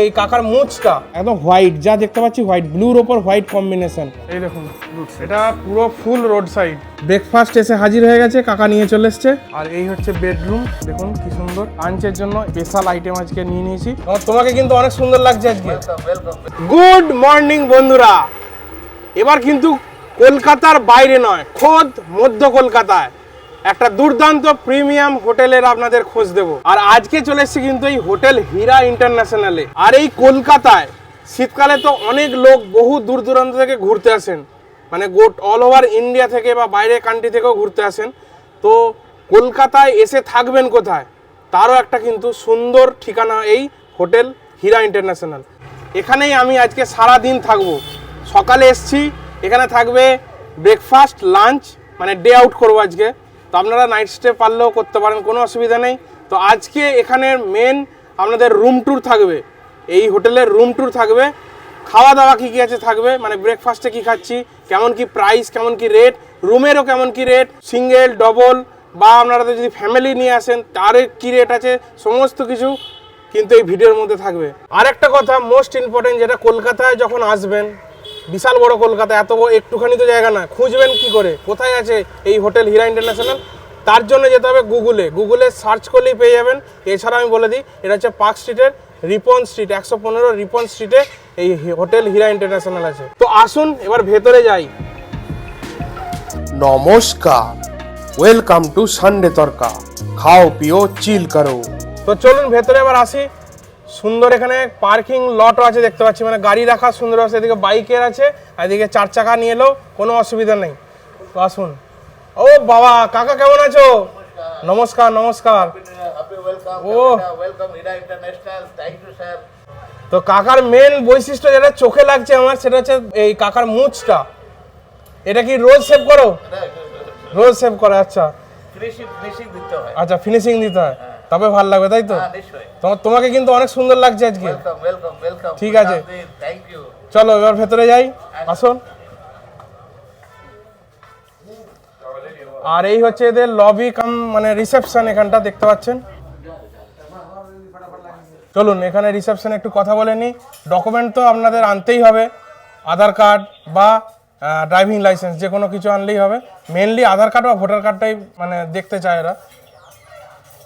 এই কাকার মুচটা। একদম হোয়াইট যা দেখতে পাচ্ছি হোয়াইট ব্লুর ওপর হোয়াইট কম্বিনেশন এই দেখুন এটা পুরো ফুল রোড সাইড ব্রেকফাস্ট এসে হাজির হয়ে গেছে কাকা নিয়ে চলে এসছে। আর এই হচ্ছে বেডরুম দেখুন কি সুন্দর। লাঞ্চের জন্য স্পেশাল আইটেম আজকে নিয়ে নিয়েছি। তোমাকে কিন্তু অনেক সুন্দর লাগছে আজকে। গুড মর্নিং বন্ধুরা। এবার কিন্তু কলকাতার বাইরে নয় খোদ মধ্য কলকাতায়। একটা দুর্দান্ত প্রিমিয়াম হোটেলের আপনাদের খোঁজ দেব। আর আজকে চলে এসেছি কিন্তু এই হোটেল হীরা ইন্টারন্যাশনালে। আর এই কলকাতায়, শীতকালে তো অনেক লোক বহু দূর দূরান্ত থেকে ঘুরতে আসেন। মানে গোট অল ওভার ইন্ডিয়া থেকে বা বাইরের কান্ট্রি থেকেও ঘুরতে আসেন। তো কলকাতায় এসে থাকবেন কোথায়? তারও একটা কিন্তু সুন্দর ঠিকানা এই হোটেল হীরা ইন্টারন্যাশনাল। এখানেই আমি আজকে সারা দিন থাকব। সকালে এসছি, এখানে থাকবে ব্রেকফাস্ট লাঞ্চ মানে ডে আউট করব আজকে। তো আপনারা নাইট স্টে পারলেও করতে পারেন, কোনো অসুবিধা নেই। তো আজকে এখানের মেন আপনাদের রুম ট্যুর থাকবে। এই হোটেলের রুম ট্যুর থাকবে। খাওয়া দাওয়া কী কী আছে থাকবে? মানে ব্রেকফাস্টে কী খাচ্ছি? কেমন কি প্রাইস কেমন কি রেট রুমেরও কেমন কি রেট সিঙ্গেল ডবল বা আপনারা যদি ফ্যামিলি নিয়ে আসেন, তার কী রেট আছে? সমস্ত কিছু কিন্তু এই ভিডিওর মধ্যে থাকবে। আর একটা কথা মোস্ট ইম্পর্টেন্ট যেটা, কলকাতায় যখন আসবেন বিশাল বড় কলকাতা এত একটুখানি তো জায়গা না। খুঁজবেন কি করে? কোথায় আছে এই হোটেল হীরা ইন্টারন্যাশনাল? তার জন্য যেতে হবে গুগলে। গুগলে সার্চ করলেই পেয়ে যাবেন। এছাড়া আমি বলে দিই এটা হচ্ছে পার্ক স্ট্রিটের রিপন স্ট্রিট একশো পনেরো রিপন স্ট্রিটে এই হোটেল হীরা ইন্টারন্যাশনাল আছে। তো আসুন এবার ভেতরে যাই। নমস্কার। ওয়েলকাম টু সানডে তরকা খাও পিও চিল করো। তো চলুন ভেতরে এবার আসি। সুন্দর এখানে পার্কিং লটও আছে দেখতে পাচ্ছি। মানে গাড়ি রাখার সুন্দর আছে এদিকে বাইকের আছে এদিকে চার চাকা নিয়ে এলেও কোনো অসুবিধা নেই। তো আসুন। ও বাবা কাকা কেমন আছো? নমস্কার নমস্কার। Sir. তো কাকার মেন বৈশিষ্ট্য যেটা চোখে লাগছে আমার সেটা হচ্ছে এই কাকার মুচটা। এটা কি রোজ সেভ করো? রোজ সেভ করে আচ্ছা। ফিনিশিং ফিনিশিং দিতে হয়। আচ্ছা ফিনিশিং দিতে হয়। তবে ভালো লাগবে তাই তো? হ্যাঁ তোমাকে কিন্তু অনেক সুন্দর লাগছে আজকে। ঠিক আছে। চলো এবার ভেতরে যাই। আসুন। আর এই হচ্ছে এদের লবি কাম মানে রিসেপশন এখানটা দেখতে পাচ্ছেন? চলুন এখানে রিসেপশনে একটু কথা বলে নিই। ডকুমেন্ট তো আপনাদের আনতেই হবে। আধার কার্ড বা ড্রাইভিং লাইসেন্স যে কোনো কিছু আনলেই হবে। মেনলি আধার কার্ড বা ভোটার কার্ডটাই মানে দেখতে চায় এরা।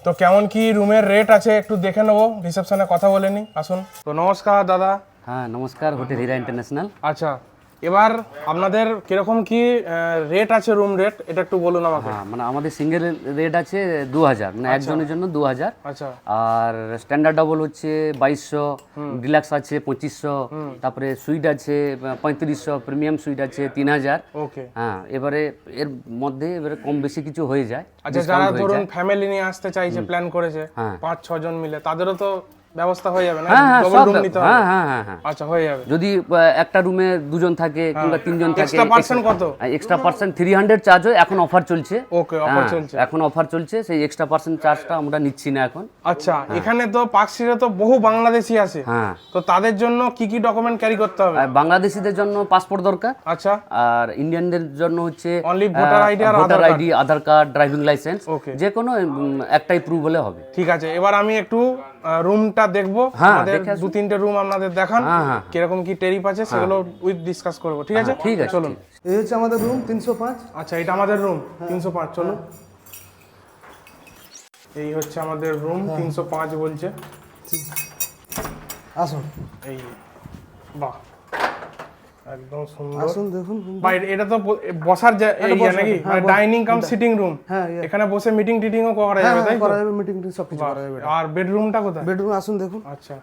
তো কেমন কি রুমের রেট আছে একটু দেখে নেব রিসেপশনে কথা বলে নিই আসুন। তো নমস্কার দাদা। হ্যাঁ নমস্কার হোটেল হীরা ইন্টারন্যাশনাল আচ্ছা এবার আপনাদের কীরকম কি রেট আছে রুম রেট এটা একটু বলুন আমাকে। হ্যাঁ মানে আমাদের সিঙ্গেল রেট আছে দু হাজার মানে একজনের জন্য দু হাজার আচ্ছা। আর স্ট্যান্ডার্ড ডবল হচ্ছে বাইশশো ডিলাক্স আছে পঁচিশশো তারপরে সুইট আছে পঁয়ত্রিশশো প্রিমিয়াম সুইট আছে তিন হাজার ওকে হ্যাঁ এবারে এর মধ্যে এবারে কম বেশি কিছু হয়ে যায় আচ্ছা যারা ধরুন ফ্যামিলি নিয়ে আসতে চাইছে প্ল্যান করেছে হ্যাঁ। পাঁচ ছ জন মিলে তাদেরও তো ব্যবস্থা হয়ে যাবে না? হ্যাঁ হ্যাঁ সব হ্যাঁ হ্যাঁ হ্যাঁ হ্যাঁ। আচ্ছা হয়ে যাবে। যদি একটা রুমে দুজন থাকে কিংবা তিনজন থাকে এক্সট্রা পার্সেন্ট কত? Extra percent three hundred charge হয় এখন অফার চলছে। ওকে অফার চলছে। এখন অফার চলছে সেই এক্সট্রা পার্সেন্ট চার্জটা আমরা নিচ্ছি না এখন। আচ্ছা এখানে তো পার্কশিটে তো বহু বাংলাদেশি আছে। হ্যাঁ। তো তাদের জন্য কি কি ডকুমেন্ট ক্যারি করতে হবে? বাংলাদেশিদের জন্য পাসপোর্ট দরকার। আচ্ছা। আর ইন্ডিয়ানদের জন্য হচ্ছে Only voter ID আর voter ID Aadhaar card driving licence. যে কোনো একটাই প্রুভ হলে হবে। ঠিক আছে এবার আমি একটু রুমটা দেখব। হ্যাঁ, আমাদের দু তিনটে রুম আপনাদের দেখান। হ্যাঁ, হ্যাঁ। কীরকম কি টেরিপ আছে সেগুলো উইথ ডিসকাস করব ঠিক আছে? ঠিক আছে চলুন। এই হচ্ছে আমাদের রুম তিনশো পাঁচ। আচ্ছা এটা আমাদের রুম তিনশো পাঁচ চলুন। এই হচ্ছে আমাদের রুম তিনশো পাঁচ বলছে। আসুন। এই বাহ। একদম সুন্দর। আসুন দেখুন এটা তো বসার এরিয়া নাকি? হ্যাঁ, বসার। ডাইনিং কাম সিটিং রুম হ্যাঁ, এখানে বসে মিটিং টিটিংও করা যাবে হ্যাঁ, তাই করা যাবে মিটিং সব কিছু করা যাবে আর বেডরুমটা কোথায়? বেডরুম আসুন দেখুন। আচ্ছা।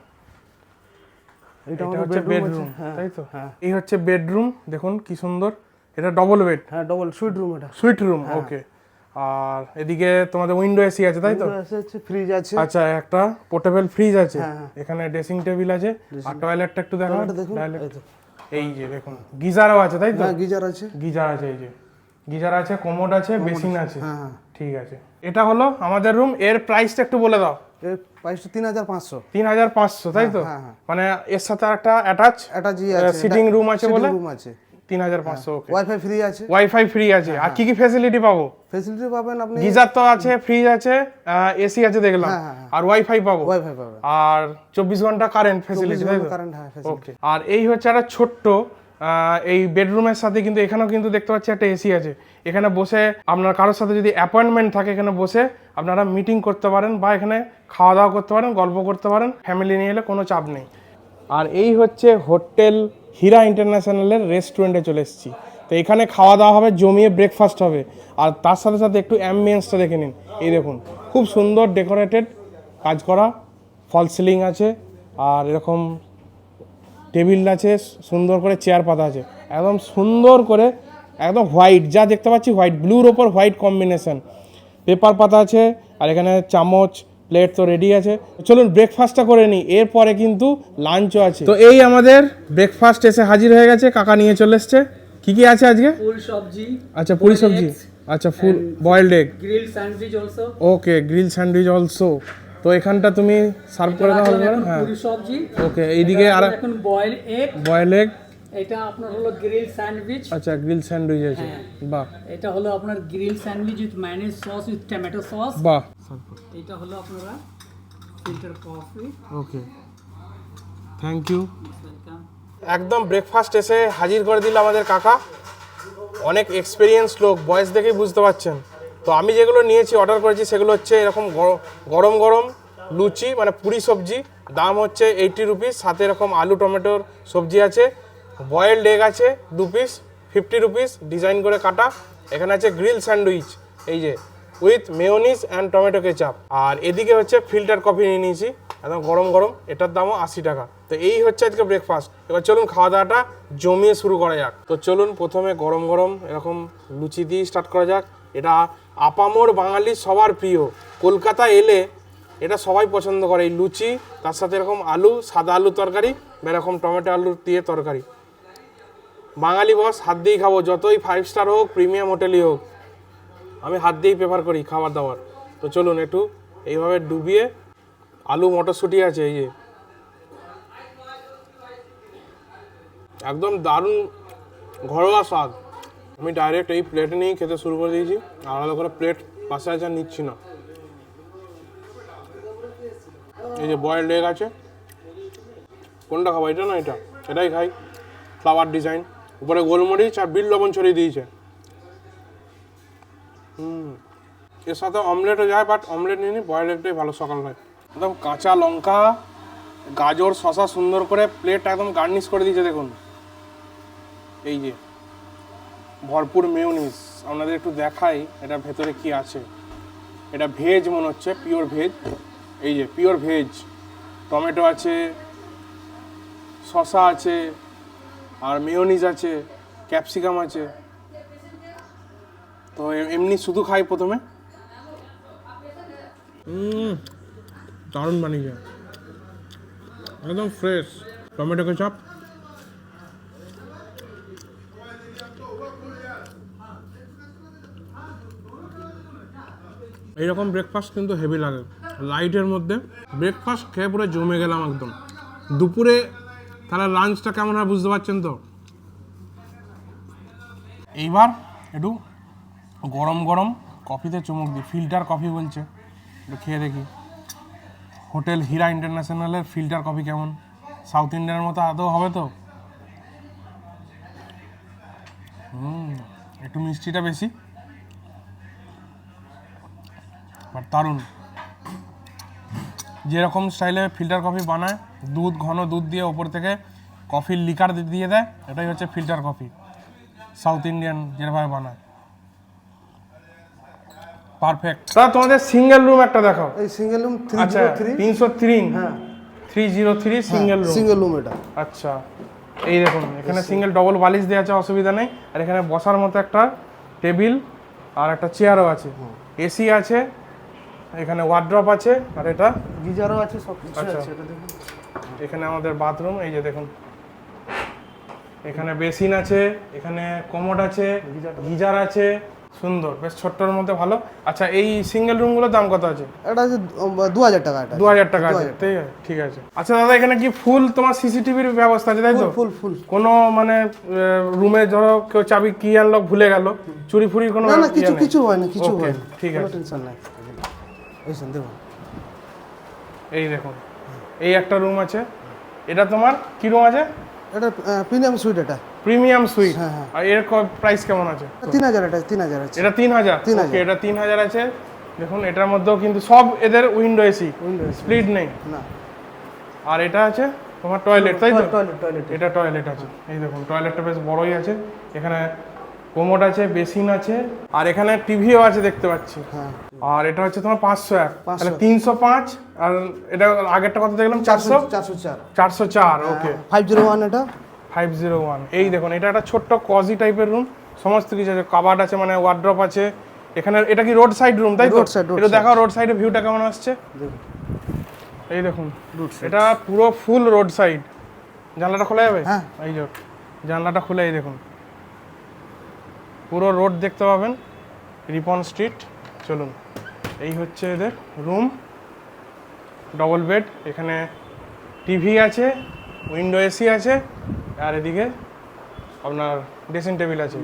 এটা হচ্ছে বেডরুম হ্যাঁ তাই তো? হ্যাঁ। এই হচ্ছে বেডরুম দেখুন কি সুন্দর। এটা ডবল বেড হ্যাঁ ডবল সুইট রুম এটা। সুইট রুম ওকে আর এদিকে তোমাদের উইন্ডো এসি আছে তাই তো? ফ্রিজ আছে আচ্ছা একটা পোর্টেবল ফ্রিজ আছে। এখানে ড্রেসিং টেবিল আছে। আর টয়লেটটা একটু দেখো toilet- এই যে দেখুন গিজারও আছে তাই তো? হ্যাঁ গিজার আছে। গিজার আছে এই যে। গিজার আছে কোমোড আছে বেসিন আছে হ্যাঁ হ্যাঁ। ঠিক আছে। এটা হলো আমাদের রুম এর প্রাইসটা একটু বলে দাও। এর প্রাইসটা তিন হাজার পাঁচশো। তিন হাজার পাঁচশো তাই তো? হ্যাঁ। মানে এর সাথে একটা অ্যাটাচ অ্যাটাচ সিটিং রুম আছে বলে? রুম আছে। তিন হাজার পাঁচশো ওয়াইফাই ফ্রি আছে। ওয়াইফাই ফ্রি আছে। আর কি কি ফ্যাসিলিটি পাবো? ফেসিলিটি পাবেন আপনি গিজার তো আছে ফ্রিজ আছে এসি আছে দেখলাম। হ্যাঁ, হ্যাঁ, হ্যাঁ। আর ওয়াইফাই পাবো? ওয়াইফাই পাবেন। আর চব্বিশ ঘণ্টা কারেন্ট ফ্যাসিলিটি কারেন্ট হ্যাঁ ওকে আর এই হচ্ছে একটা ছোট্ট এই বেডরুমের সাথে কিন্তু এখানেও কিন্তু দেখতে পাচ্ছি একটা এসি আছে। এখানে বসে আপনার কারোর সাথে যদি অ্যাপয়েন্টমেন্ট থাকে এখানে বসে আপনারা মিটিং করতে পারেন বা এখানে খাওয়া দাওয়া করতে পারেন গল্প করতে পারেন ফ্যামিলি নিয়ে এলে কোনো চাপ নেই। আর এই হচ্ছে হোটেল হীরা ইন্টারন্যাশনালের রেস্টুরেন্টে চলে এসেছি। তো এখানে খাওয়া দাওয়া হবে, জমিয়ে ব্রেকফাস্ট হবে। আর তার সাথে সাথে একটু অ্যাম্বিয়েন্সটা দেখে নিন। এই দেখুন, খুব সুন্দর ডেকোরেটেড কাজ করা, ফল সিলিং আছে, আর এরকম টেবিল আছে, সুন্দর করে চেয়ার পাতা আছে। একদম সুন্দর করে, একদম হোয়াইট যা দেখতে পাচ্ছি হোয়াইট ব্লুর ওপর হোয়াইট কম্বিনেশন পেপার পাতা আছে, আর এখানে চামচ প্লেট তো রেডি আছে। চলুন ব্রেকফাস্টটা করে নিই। এরপরে কিন্তু লাঞ্চও আছে। তো এই আমাদের ব্রেকফাস্ট এসে হাজির হয়ে গেছে। কাকা নিয়ে চলে এসছে। কি কি আছে আজকে? full sabji, আচ্ছা পুরি সবজি। আচ্ছা full boiled egg grilled sandwich also. Okay grill sandwich also তো এখানটা তুমি সার্ভ করে দাও হ্যাঁ। পুরি সবজি। ওকে এইদিকে আর এখন বয়েল এগ বয়েল এগ এটা আপনার হলো গ্রিল স্যান্ডউইচ আচ্ছা গ্রিল স্যান্ডউইচ আছে। বাহ। এটা হলো আপনার grill sandwich with manage sauce with tomato sauce বাহ। এটা হলো আপনারা filter coffee okay thank you একদম ব্রেকফাস্ট এসে হাজির করে দিল আমাদের কাকা। অনেক এক্সপিরিয়েন্স লোক বয়স দেখেই বুঝতে পারছেন। তো আমি যেগুলো নিয়েছি অর্ডার করেছি সেগুলো হচ্ছে এরকম গর- গরম গরম লুচি মানে পুরি সবজি। দাম হচ্ছে এইটটি রুপিস সাথে এরকম আলু টমেটোর সবজি আছে। বয়েলড এগ আছে, দু পিস ফিফটি রুপিস ডিজাইন করে কাটা। এখানে আছে গ্রিল স্যান্ডউইচ এই যে with mayonnaise and tomato ketchup আর এদিকে হচ্ছে ফিল্টার কফি নিয়ে নিয়েছি, একদম গরম গরম, এটার দামও আশি টাকা। তো এই হচ্ছে আজকে ব্রেকফাস্ট এবার চলুন খাওয়া দাওয়াটা জমিয়ে শুরু করা যাক। তো চলুন প্রথমে গরম গরম, এরকম লুচি দিয়ে স্টার্ট করা যাক। এটা আপামোর বাঙালি সবার প্রিয়। কলকাতা এলে এটা সবাই পছন্দ করে। এই লুচি, তার সাথে এরকম আলু, সাদা আলু তরকারি, বা এরকম টমেটো আলু দিয়ে তরকারি। বাঙালি বস হাত দিয়েই খাব। যতই ফাইভ স্টার হোক প্রিমিয়াম হোটেলই হোক, আমি হাত দিয়েই প্রেফার করি খাবার দাবার। তো চলুন একটু এইভাবে ডুবিয়ে আলু মটরশুঁটি আছে, এই যে। একদম দারুণ ঘরোয়া স্বাদ। আমি ডাইরেক্ট এই প্লেটে নিয়েই খেতে শুরু করে দিয়েছি। আলাদা করে প্লেট পাশে আছে নিচ্ছি না। এই যে বয়েলড এগ আছে। কোনটা খাব, এটা না এটা? এটাই খাই। ফ্লাওয়ার ডিজাইন উপরে গোলমরিচ আর বিল লবণ ছড়িয়ে দিয়েছে। এর সাথে অমলেটও যায় বাট অমলেট নিয়ে নিই বয়েল ভালো সকালবেলায় একদম কাঁচা লঙ্কা, গাজর শশা সুন্দর করে প্লেট একদম গার্নিশ করে দিয়েছে, দেখুন। এই যে, ভরপুর মেয়নিস আপনাদের একটু দেখাই এটা ভেতরে কি আছে। এটা ভেজ মনে হচ্ছে পিওর ভেজ এই যে পিওর ভেজ টমেটো আছে শশা আছে আর মেয়নিজ আছে ক্যাপসিকাম আছে। তো এমনি শুধু খাই প্রথমে। দারুণ বানিয়েছে একদম ফ্রেশ টমেটো কেচাপ এইরকম ব্রেকফাস্ট কিন্তু হেভি লাগে। লাইটের মধ্যে। ব্রেকফাস্ট খেয়ে পুরো জমে গেলাম একদম। দুপুরে তাহলে লাঞ্চটা কেমন হয় বুঝতে পারছেন তো? এইবার একটু গরম গরম কফিতে চুমুক দিই। ফিল্টার কফি বলছে। একটু খেয়ে দেখি। হোটেল হীরা ইন্টারন্যাশনালের ফিল্টার কফি কেমন? সাউথ ইন্ডিয়ানের মতো আদৌ হবে তো? হুম, একটু মিষ্টিটা বেশি। বাট দারুণ। যেরকম স্টাইলে ফিল্টার কফি বানায় দুধ ঘন দুধ দিয়ে ওপর থেকে কফির লিকার দিয়ে দেয় এটাই হচ্ছে ফিল্টার কফি সাউথ ইন্ডিয়ান যেভাবে বানায়। পারফেক্ট দাদা তোমাদের সিঙ্গেল রুম একটা দেখাও। এই single room three zero three তিনশো থ্রি হ্যাঁ। Three zero three single room single room এটা। আচ্ছা এই দেখুন এখানে সিঙ্গেল ডবল বালিশ দেওয়া আছে অসুবিধা নেই। আর এখানে বসার মতো একটা টেবিল আর একটা চেয়ারও আছে। এসি আছে এখানে ওয়ার্ড্রপ আছে আর এটা গিজারও আছে সব কিছু আচ্ছা। আছে এটা দেখুন। এখানে আমাদের বাথরুম এই যে দেখুন। এখানে বেসিন আছে এখানে কমোড আছে গিজার আছে। সুন্দর বেশ ছোট্টর মধ্যে ভালো। আচ্ছা এই সিঙ্গেল রুমগুলোর দাম কত আছে? এটা আছে দু হাজার টাকা এটা। দু হাজার টাকা আছে ঠিক আছে ঠিক আছে। আচ্ছা দাদা এখানে কি ফুল তোমার সিসিটিভির ব্যবস্থা আছে তাই তো? ফুল ফুল কোনো মানে রুমে ধরো কেউ চাবি কি আনলক ভুলে গেল? চুরি ফুরি কোনো না না ইয়ে কিছু কিছু হয় না কিছু হয় ঠিক আছে। টেনশন নাই। এই শুন দেখুন। এই দেখুন এই একটা রুম আছে। এটা তোমার কি রুম আছে? এটা প্রিমিয়াম সুইট এটা। প্রিমিয়াম সুইট হ্যাঁ, হ্যাঁ। আর এর প্রাইস কেমন আছে? তিন হাজার এটা তিন হাজার আছে। এটা তিন হাজার? তিন ওকে এটা তিন হাজার আছে। দেখুন এটার মধ্যেও কিন্তু সব এদের উইন্ডো এসি স্প্লিট নেই। না। আর এটা আছে তোমার টয়লেট তাই তো? টয়লেট টয়লেট এটা টয়লেট আছে। এই দেখুন টয়লেটটা বেশ বড়ই আছে। এখানে কোমোড আছে বেসিন আছে আর এখানে টিভিও আছে দেখতে পাচ্ছি। হ্যাঁ। আর এটা হচ্ছে তোমার পাঁচশো এক। 500 তাহলে তিনশো পাঁচ আর এটা আগেরটা কত দেখলাম? চারশো? চারশো চার। চারশো চার ওকে ফাইভ জিরো ওয়ান এটা? ফাইভ জিরো ওয়ান এই দেখুন এটা একটা ছোট্ট কজি টাইপের রুম সমস্ত কিছু আছে। কাবার্ড আছে মানে ওয়ার্ড্রপ আছে। এখানে এটা কি রোড সাইড রুম তাই রোড সাইড এটা. দেখাও রোড সাইডে ভিউটা কেমন আসছে? এই দেখুন এটা পুরো ফুল রোড সাইড জানলাটা খোলা যাবে? হ্যাঁ। এই যে জানলাটা খুলে এই দেখুন। পুরো রোড দেখতে পাবেন রিপন স্ট্রিট। চলুন এই হচ্ছে এদের রুম। ডবল বেড এখানে টিভি আছে উইন্ডো এসি আছে আর এদিকে আপনার ড্রেসিং টেবিল আছে.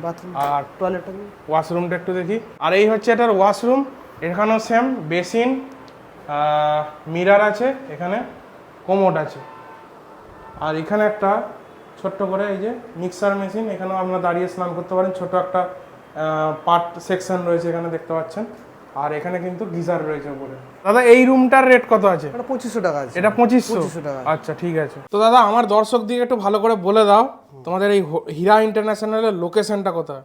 আর টয়লেট ওয়াশরুমটা একটু দেখি। আর এই হচ্ছে এটার ওয়াশরুম এখানেও সেম বেসিন মিরার আছে এখানে কোমোড আছে। আর এখানে একটা ছোট্ট করে এই যে মিক্সার মেশিন এখানেও আপনারা দাঁড়িয়ে স্নান করতে পারেন। ছোট একটা পার্ট সেকশন রয়েছে এখানে দেখতে পাচ্ছেন। আর এখানে কিন্তু গিজার রয়েছে উপরে। দাদা এই রুমটার রেট কত আছে? এটা পঁচিশশো টাকা আছে। এটা পঁচিশশো? 2500 টাকা। আচ্ছা ঠিক আছে। তো দাদা আমার দর্শক দিকে একটু ভালো করে বলে দাও তোমাদের এই হীরা ইন্টারন্যাশনালের লোকেশনটা কোথায়?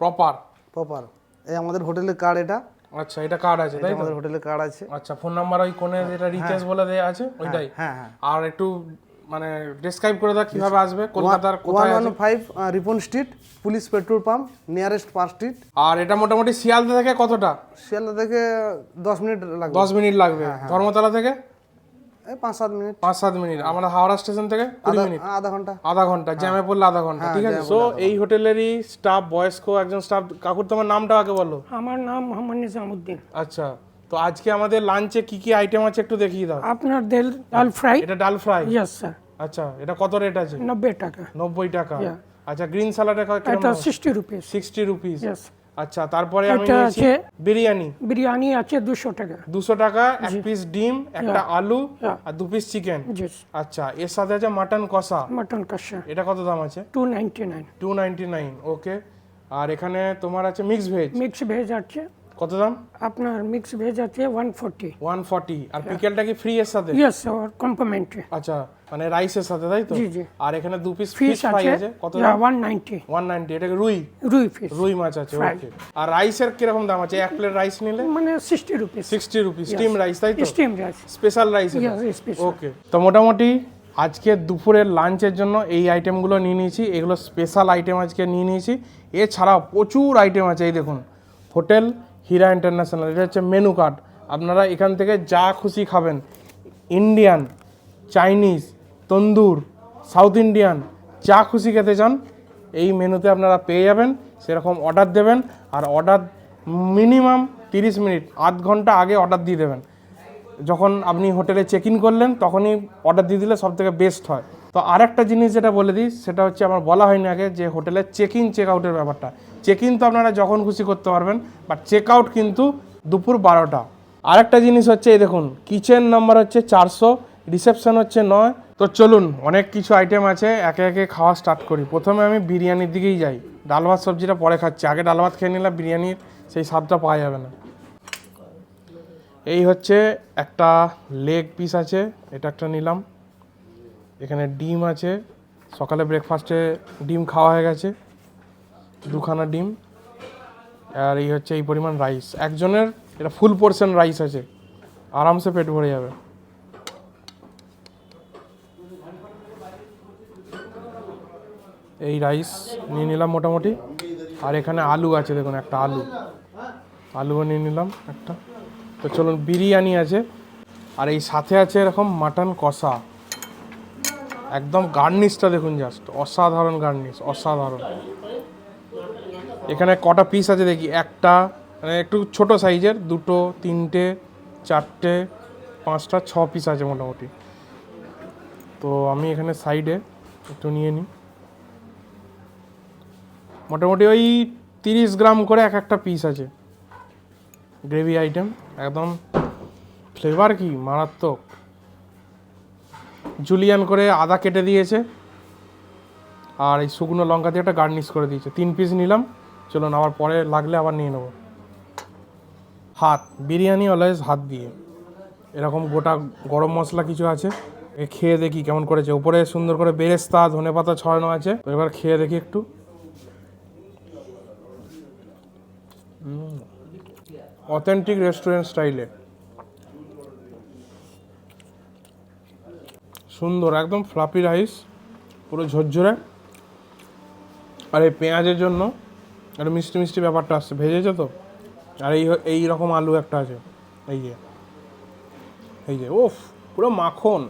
প্রপার প্রপার এই আমাদের হোটেলের কার্ড এটা। আচ্ছা এটা কার্ড আছে তাই তো? আমাদের হোটেলের কার্ড আছে। আচ্ছা ফোন নাম্বার ওই কোণে যেটা রিচার্জ বলে দেয়া আছে ওইটাই। হ্যাঁ হ্যাঁ। আর একটু মানে ডেসক্রাইব করে দাও কীভাবে আসবে কলকাতার কোথায় one five Ripon Street police petrol pump nearest Park Street আর এটা মোটামুটি শিয়ালদা থেকে কতটা? শিয়ালদা থেকে দশ মিনিট লাগবে। দশ মিনিট লাগবে। হ্যাঁ, ধর্মতলা থেকে? এই পাঁচ সাত মিনিট। পাঁচ সাত মিনিট। আমরা হাওড়া স্টেশন থেকে কুড়ি আধা মিনিট। আধা ঘণ্টা। আধা ঘণ্টা। জ্যামে পড়লে আধা ঘণ্টা হ্যাঁ, ঠিক আছে? সো এই হোটেলেরই স্টাফ বয়স্ক একজন স্টাফ কাকুর তোমার নামটা আগে বলো। আমার নাম মোহাম্মদ নিজামুদ্দিন। আচ্ছা। তো আজকে আমাদের লাঞ্চে কি কি আইটেম আছে একটু দেখিয়ে দাও। আপনার ডাল ফ্রাই? এটা ডাল ফ্রাই? ইয়েস স্যার আচ্ছা এটা কত রেট আছে? নব্বই টাকা। নব্বই টাকা। আচ্ছা গ্রিন স্যালাডের এটা sixty rupees sixty rupees yes আচ্ছা তারপরে আমি নিয়েছি আছে বিরিয়ানি। বিরিয়ানি আছে দুশো টাকা। দুশো টাকা এক পিস ডিম একটা আলু আর দু পিস চিকেন আচ্ছা এর সাথে আছে মাটন কষা। মাটন কষা। এটা কত দাম আছে? Two ninety nine two ninety nine okay আর এখানে তোমার আছে মিক্স ভেজ মিক্স ভেজ আছে। কত দাম? আপনার মিক্স ভেজ আছে ওয়ান ফোরটি ওয়ান ফর্টি আর পিকেলটা কি ফ্রি এর সাথে? ইয়েস কমপ্লিমেন্টারি আচ্ছা মানে রাইসের সাথে তাই তো? জি, জি। আর এখানে দু পিস ফিশ ফিশ ফ্রাই আছে। কত দাম? ওয়ান নাইনটি ওয়ান নাইনটি এটা কি রুই? রুই ফিশ রুই মাছ আছে ওকে আর রাইসের কীরকম দাম আছে? এক প্লেট রাইস নিলে? মানে sixty rupees sixty rupees steam rice তাই তো? Steam rice special rice okay তো মোটামুটি আজকে দুপুরের লাঞ্চের জন্য এই আইটেমগুলো নিয়ে নিয়েছি। এগুলো স্পেশাল আইটেম আজকে নিয়ে নিয়েছি। এছাড়াও প্রচুর আইটেম আছে এই দেখুন। হোটেল হীরা ইন্টারন্যাশনাল, এটা হচ্ছে মেনু কার্ড আপনারা এখান থেকে যা খুশি খাবেন Indian Chinese tandoor South Indian যা খুশি খেতে চান, এই মেনুতে আপনারা পেয়ে যাবেন, সেরকম অর্ডার দেবেন, আর অর্ডার মিনিমাম তিরিশ মিনিট, আধ ঘণ্টা আগে অর্ডার দিয়ে দেবেন। যখন আপনি হোটেলে চেক ইন করলেন, তখনই অর্ডার দিয়ে দিলে সব থেকে বেস্ট হয়। তো আরেকটা জিনিস যেটা বলে দিই, সেটা হচ্ছে আমার বলা হয়নি আগে যে হোটেলের চেক ইন চেক আউটের ব্যাপারটা। চেক ইন তো আপনারা যখন খুশি করতে পারবেন বাট চেক আউট কিন্তু দুপুর বারোটা। আরেকটা জিনিস হচ্ছে, এই দেখুন কিচেন নাম্বার হচ্ছে চারশো রিসেপশন হচ্ছে নয়। তো চলুন, অনেক কিছু আইটেম আছে, একে একে খাওয়া স্টার্ট করি। প্রথমে আমি বিরিয়ানির দিকেই যাই। ডাল ভাত সবজিটা পরে খাচ্ছি। আগে ডাল ভাত খেয়ে নিলাম বিরিয়ানির সেই স্বাদটা পাওয়া যাবে না। এই হচ্ছে একটা লেগ পিস আছে, এটা একটা নিলাম। এখানে ডিম আছে। সকালে ব্রেকফাস্টে ডিম খাওয়া হয়ে গেছে। দুখানা ডিম, আর এই হচ্ছে এই পরিমাণ রাইস একজনের এটা ফুল পোর্শন রাইস আছে, আরামসে পেট ভরে যাবে। এই রাইস নিয়ে নিলাম মোটামুটি, আর এখানে আলু আছে দেখুন, একটা আলু। আলুও নিয়ে নিলাম একটা। তো চলুন, বিরিয়ানি আছে, আর এই সাথে আছে এরকম মাটন কষা। একদম গার্নিশটা দেখুন জাস্ট অসাধারণ গার্নিশ অসাধারণ। এখানে কটা পিস আছে দেখি। একটা মানে একটু ছোট সাইজের দুটো, তিনটে, চারটে, পাঁচটা, ছ পিস আছে মোটামুটি। তো আমি এখানে সাইডে একটু নিয়ে নিই। মোটামুটি ওই তিরিশ গ্রাম করে এক একটা পিস আছে। গ্রেভি আইটেম একদম ফ্লেভার কি? মারাত্মক। জুলিয়ান করে আদা কেটে দিয়েছে। আর এই শুকনো লঙ্কা দিয়ে একটা গার্নিশ করে দিয়েছে। তিন পিস নিলাম। চলুন, আবার পরে লাগলে আবার নিয়ে নেব। হাত, বিরিয়ানি অলওয়েজ হাত দিয়ে। এরকম গোটা গরম মশলা কিছু আছে। খেয়ে দেখি কেমন করেছে। উপরে সুন্দর করে বেরেস্তা ধনে পাতা ছড়ানো আছে। তো এবার খেয়ে দেখি একটু। অথেন্টিক রেস্টুরেন্ট স্টাইলে সুন্দর, একদম ফ্লাপি রাইস পুরো ঝরঝরে। আর এই পেঁয়াজের জন্য একটা মিষ্টি মিষ্টি ব্যাপারটা আসছে। ভেজেছে তো? আর এই এই রকম আলু একটা আছে। এই যে। এই যে ওফ পুরো মাখন।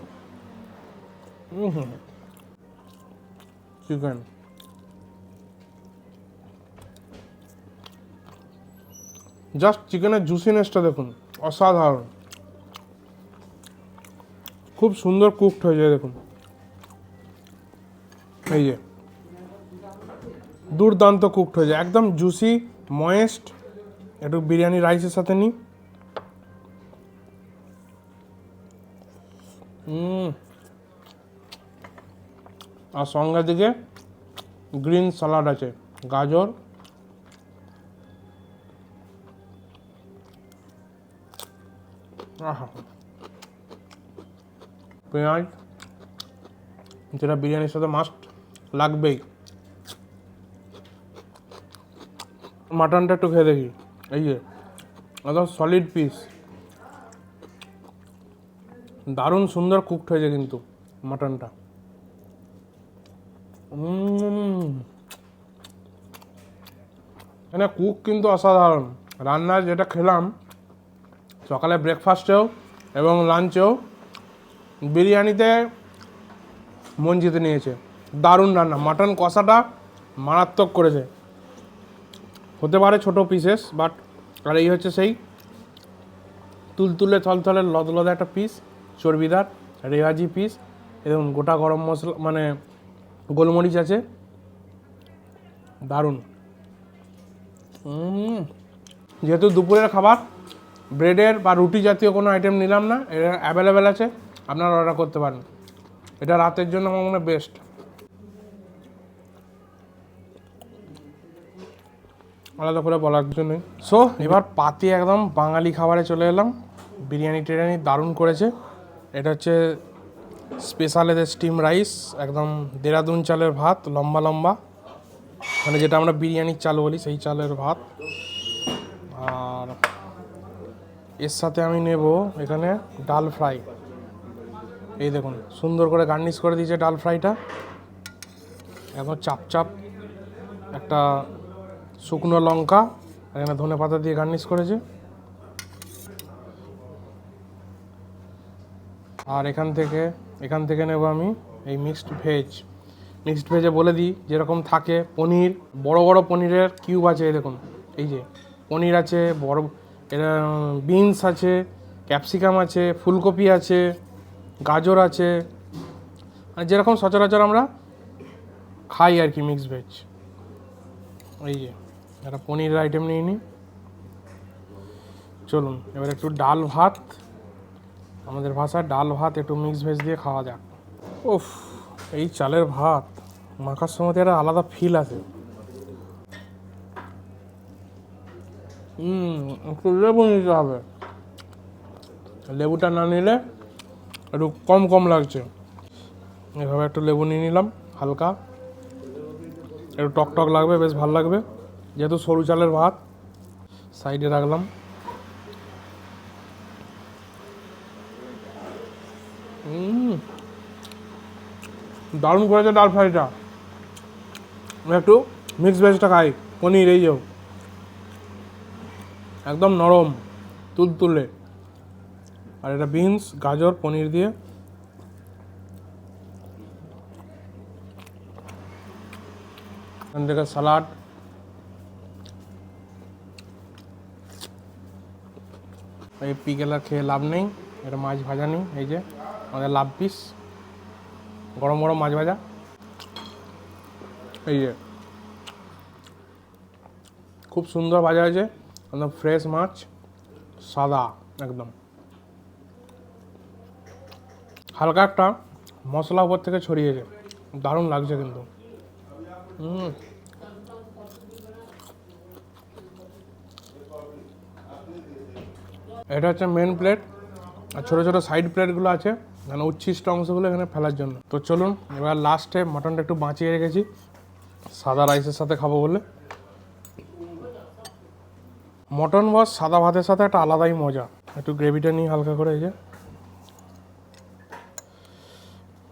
চিকেন। জাস্ট চিকেনের জুসিনেসটা দেখুন, অসাধারণ। খুব সুন্দর কুকড হয়ে যায় দেখুন। এই যে। দুর্দান্ত কুকড হয়ে যায়। একদম জুসি ময়েস্ট একটু বিরিয়ানি রাইসের সাথে নিই। আর সঙ্গে দিকে গ্রিন সালাড আছে, গাজর। পেঁয়াজ, যেটা বিরিয়ানির সাথে মাস্ট লাগবেই। মাটনটা একটু খেয়ে দেখি। এই যে, একদম সলিড পিস দারুণ সুন্দর কুকড হয়েছে কিন্তু মাটনটা। এখানে কুক কিন্তু অসাধারণ। রান্না যেটা খেলাম, সকালে ব্রেকফাস্টেও এবং লাঞ্চেও বিরিয়ানিতে মন জিতে নিয়েছে। দারুণ রান্না। মাটন কষাটা মারাত্মক করেছে। হতে পারে ছোট পিসেস বাট আর এই হচ্ছে সেই তুলতুলে থলথলে লদলদে একটা পিস চর্বিদার, রেওয়াজি পিস এবং গোটা গরম মশলা মানে গোলমরিচ আছে। দারুণ। যেহেতু দুপুরের খাবার ব্রেডের বা রুটি জাতীয় কোনো আইটেম নিলাম না এটা অ্যাভেলেবেল আছে, আপনারা অর্ডার করতে পারেন। এটা রাতের জন্য আমার মনে বেস্ট আলাদা করে বলার জন্যই। সো এবার পাতি একদম বাঙালি খাবারে চলে এলাম। বিরিয়ানি টিরিয়ানি দারুণ করেছে। এটা হচ্ছে স্পেশাল এদের স্টিম রাইস একদম দেরাদুন চালের ভাত, লম্বা লম্বা। মানে যেটা আমরা বিরিয়ানির চাল বলি, সেই চালের ভাত। আর এর সাথে আমি নেব এখানে ডাল ফ্রাই। এই দেখুন, সুন্দর করে গার্নিশ করে দিয়েছে ডাল ফ্রাইটা। একদম চাপ চাপ একটা শুকনো লঙ্কা, আর এখানে ধনে পাতা দিয়ে গার্নিশ করেছে। আর এখান থেকে এখান থেকে নেব আমি এই মিক্সড ভেজ মিক্সড ভেজে বলে দিই, যেরকম থাকে পনির, বড় বড় পনিরের কিউব আছে দেখুন, এই যে, পনির আছে, বড় বিনস আছে ক্যাপসিকাম আছে, ফুলকপি আছে, গাজর আছে মানে যেরকম সচরাচর আমরা খাই আর কি মিক্সড ভেজ এই যে। একটা পনিরের আইটেম নিয়ে নিই। চলুন, এবার একটু ডাল ভাত। আমাদের ভাষায় ডাল ভাত একটু মিক্স ভেজ দিয়ে খাওয়া যাক। উফ, এই চালের ভাত। মাখার সময় একটা আলাদা ফিল আছে। একটু লেবু নিতে হবে। লেবুটা না নিলে একটু কম কম লাগছে। এভাবে একটু লেবু নিয়ে নিলাম, হালকা। একটু টক টক লাগবে, বেশ ভালো লাগবে। যেহেতু সরু চালের ভাত, সাইডে রাখলাম। দারুণ করেছে ডাল ফ্রাইটা। একটু মিক্স ভেজটা খাই, পনির এই যাও একদম নরম, তুলতুলে। আর এটা বিনস গাজর, পনির দিয়ে। সালাড এই পিকেলার খেয়ে লাভ নেই, এটা মাছ ভাজা নেই, এই যে আমাদের লাভ পিস গরম গরম মাছ ভাজা, এই যে। খুব সুন্দর ভাজা হয়েছে, একদম ফ্রেশ মাছ, সাদা একদম। হালকা একটা মশলা উপর থেকে ছড়িয়েছে, দারুণ লাগছে কিন্তু। হুম এটা হচ্ছে মেন প্লেট আর ছোটো ছোটো সাইড প্লেটগুলো আছে মানে উচ্ছিষ্ট অংশগুলো এখানে ফেলার জন্য। তো চলুন, এবার লাস্টে মাটনটা একটু বাঁচিয়ে রেখেছি। সাদা রাইসের সাথে খাব বলে। মটন বস সাদা ভাতের সাথে একটা আলাদাই মজা। একটু গ্রেভিটা নিয়ে হালকা করে এই যে।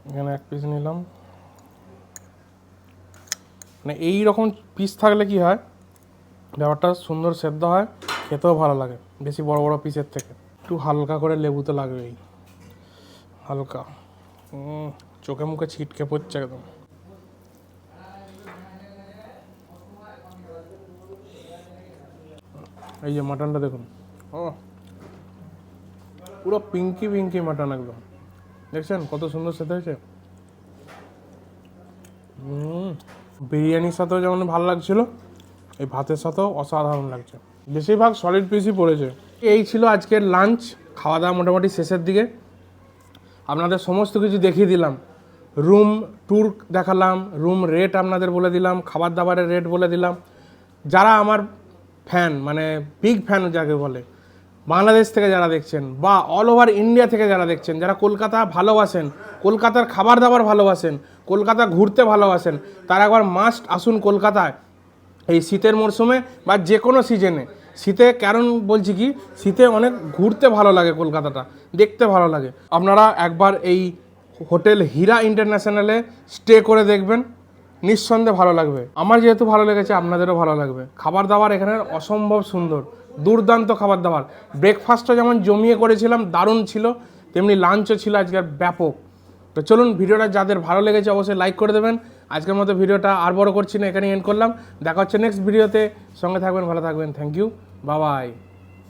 এখানে এক পিস নিলাম। মানে এই রকম পিস থাকলে কি হয়, ব্যাপারটা সুন্দর সেদ্ধ হয়, খেতেও ভালো লাগে। বেশি বড় বড় পিসের থেকে। একটু হালকা করে লেবু তো লাগবেই। হালকা। চোখে মুখে ছিটকে পড়ছে একদম। এই যে মাটনটা দেখুন। ও, পুরো পিঙ্কি পিঙ্কি মাটন একদম। দেখছেন কত সুন্দর সেদ্ধ হয়েছে? বিরিয়ানির সাথেও যেমন ভালো লাগছিল, এই ভাতের সাথেও অসাধারণ লাগছে। বেশিরভাগ সলিড পিসই পড়েছে। এই ছিল আজকের লাঞ্চ খাওয়া দাওয়া মোটামুটি শেষের দিকে। আপনাদের সমস্ত কিছু দেখিয়ে দিলাম। রুম ট্যুর দেখালাম রুম রেট আপনাদের বলে দিলাম খাবার দাবারের রেট বলে দিলাম। যারা আমার ফ্যান মানে বিগ ফ্যান যাকে বলে, বাংলাদেশ থেকে যারা দেখছেন বা অল ওভার ইন্ডিয়া থেকে যারা দেখছেন, যারা কলকাতা ভালোবাসেন, কলকাতার খাবার দাবার ভালোবাসেন, কলকাতা ঘুরতে ভালোবাসেন, তারা একবার মাস্ট আসুন কলকাতায়। এই শীতের মরশুমে বা যে কোনো সিজনে। শীতে কারণ বলছি কি, শীতে অনেক ঘুরতে ভালো লাগে কলকাতাটা, দেখতে ভালো লাগে। আপনারা একবার এই হোটেল হীরা ইন্টারন্যাশনালে স্টে করে দেখবেন, নিঃসন্দেহে ভালো লাগবে। আমার যেহেতু ভালো লেগেছে, আপনাদেরও ভালো লাগবে। খাবার দাবার এখানে অসম্ভব সুন্দর, দুর্দান্ত খাবার দাবার। ব্রেকফাস্টও যেমন জমিয়ে করেছিলাম, দারুণ ছিল, তেমনি লাঞ্চও ছিল আজকের ব্যাপক। তো চলুন, ভিডিওটা যাদের ভালো লেগেছে, অবশ্যই লাইক করে দেবেন। আজকের মতো ভিডিওটা আর বড় করছি না এখানে এন্ড করলাম। দেখা হচ্ছে নেক্সট ভিডিওতে সঙ্গে থাকবেন, ভালো থাকবেন। থ্যাংক ইউ বাবাই